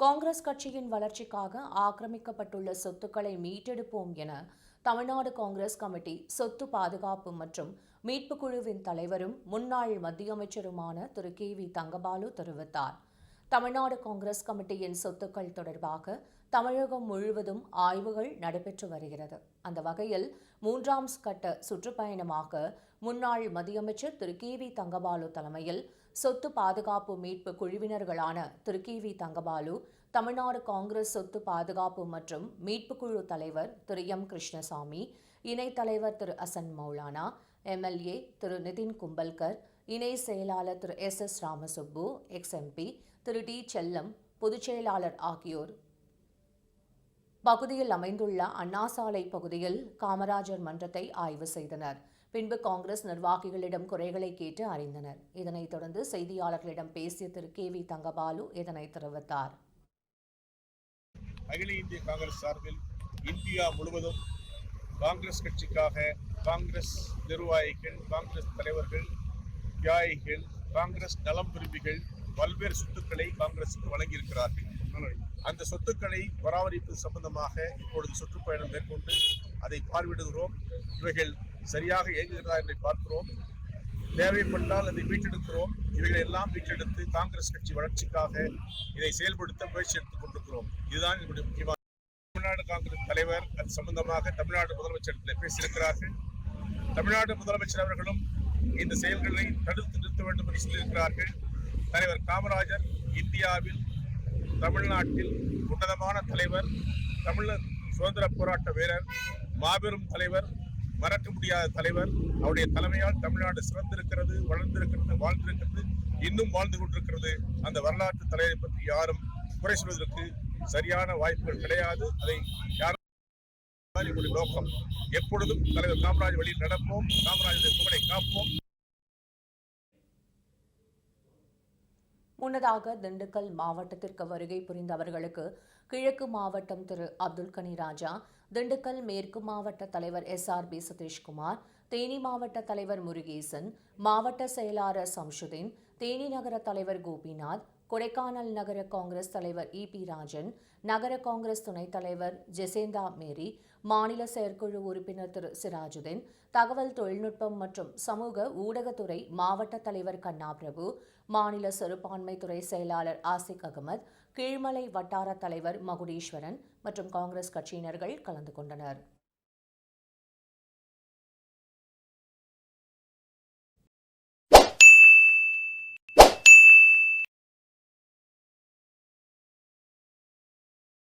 காங்கிரஸ் கட்சியின் வளர்ச்சிக்காக ஆக்கிரமிக்கப்பட்டுள்ள சொத்துக்களை மீட்டெடுப்போம் என தமிழ்நாடு காங்கிரஸ் கமிட்டி சொத்து பாதுகாப்பு மற்றும் மீட்பு குழுவின் தலைவரும் முன்னாள் மத்திய அமைச்சருமான திரு. கே. வி. தங்கபாலு தெரிவித்தார். தமிழ்நாடு காங்கிரஸ் கமிட்டியின் சொத்துக்கள் தொடர்பாக தமிழகம் முழுவதும் ஆய்வுகள் நடைபெற்று வருகிறது. அந்த வகையில் மூன்றாம் கட்ட சுற்றுப்பயணமாக முன்னாள் மத்தியமைச்சர் திரு. கே. வி. தங்கபாலு தலைமையில் சொத்து பாதுகாப்பு மீட்பு குழுவினர்களான திரு. கி. வி. தங்கபாலு தமிழ்நாடு காங்கிரஸ் சொத்து பாதுகாப்பு மற்றும் மீட்பு குழு தலைவர் திரு. எம். கிருஷ்ணசாமி இணைத் தலைவர் திரு. அசன் மௌலானா எம்எல்ஏ திரு. நிதின் கும்பல்கர் இணை செயலாளர் Thiru. S. S. Ramasubbu ex MP Thiru. T. Chellam பொதுச் செயலாளர் ஆகியோர். பகுதியில் அமைந்துள்ள அண்ணாசாலை பகுதியில் காமராஜர் மன்றத்தை ஆய்வு செய்தனர். பின்பு காங்கிரஸ் நிர்வாகிகளிடம் குறைகளை கேட்டு அறிந்தனர். இதனைத் தொடர்ந்து செய்தியாளர்களிடம் பேசிய திரு. கே. வி. தங்கபாலு இதனை தெரிவித்தார். அகில இந்திய காங்கிரஸ் சார்பில் இந்தியா முழுவதும் காங்கிரஸ் கட்சிக்காக காங்கிரஸ் நிர்வாகிகள் காங்கிரஸ் தலைவர்கள் தியாகிகள் காங்கிரஸ் நலம் விரும்பிகள் பல்வேறு சொத்துக்களை காங்கிரசுக்கு வழங்கியிருக்கிறார்கள். அந்த சொத்துக்களை பராமரிப்பு சம்பந்தமாக இப்பொழுது சுற்றுப்பயணம் மேற்கொண்டு அதை பார்வையிடுகிறோம். இவைகள் சரியாக இயங்குகிறதா என்பதை பார்க்கிறோம். தேவைப்பட்டால் அதை மீட்டெடுக்கிறோம். இவைகளை எல்லாம் மீட்டெடுத்து காங்கிரஸ் கட்சி வளர்ச்சிக்காக இதை செயல்படுத்த முயற்சி எடுத்துக் கொண்டிருக்கிறோம். இதுதான் என்னுடைய முக்கியமான தமிழ்நாடு காங்கிரஸ் தலைவர் அது சம்பந்தமாக தமிழ்நாடு முதலமைச்சர் பேசியிருக்கிறார்கள். தமிழ்நாடு முதலமைச்சர் அவர்களும் இந்த செயல்களை தடுத்து நிறுத்த வேண்டும் என்று சொல்லியிருக்கிறார்கள். தலைவர் காமராஜர் இந்தியாவில் தமிழ்நாட்டில் உன்னதமான தலைவர் தமிழர் சுதந்திர போராட்ட வீரர் மாபெரும் தலைவர் மறக்க முடியாத தலைவர். அவருடைய தலைமையால் தமிழ்நாடு சிறந்திருக்கிறது வளர்ந்திருக்கிறது வாழ்ந்திருக்கிறது இன்னும் வாழ்ந்து கொண்டிருக்கிறது. அந்த வரலாற்று தலைவரை பற்றி யாரும் குறை சொல்வதற்கு சரியான வாய்ப்புகள் கிடையாது. அதை யாரும் நோக்கம்? எப்பொழுதும் தலைவர் காமராஜ் வழியில் நடப்போம். காமராஜருடைய புகழை காப்போம். முன்னதாக திண்டுக்கல் மாவட்டத்திற்கு வருகை புரிந்தவர்களுக்கு கிழக்கு மாவட்டம் திரு. அப்துல் கனி ராஜா திண்டுக்கல் மேற்கு மாவட்ட தலைவர் S. R. P. Sathishkumar Theni மாவட்ட தலைவர் முருகேசன் மாவட்ட செயலாளர் சம்ஷுதீன் தேனி நகர தலைவர் கோபிநாத் கொடைக்கானல் நகர காங்கிரஸ் தலைவர் இ பி ராஜன் நகர காங்கிரஸ் துணைத் தலைவர் ஜெசேந்தா மேரி மாநில செயற்குழு உறுப்பினர் திரு. சிராஜுதீன் தகவல் தொழில்நுட்பம் மற்றும் சமூக ஊடகத்துறை மாவட்ட தலைவர் கண்ணா பிரபு மாநில சிறுபான்மைத்துறை செயலாளர் ஆசிக் அகமது கீழ்மலை வட்டார தலைவர் மகுடீஸ்வரன் மற்றும் காங்கிரஸ் கட்சியினர்கள் கலந்து கொண்டனர்.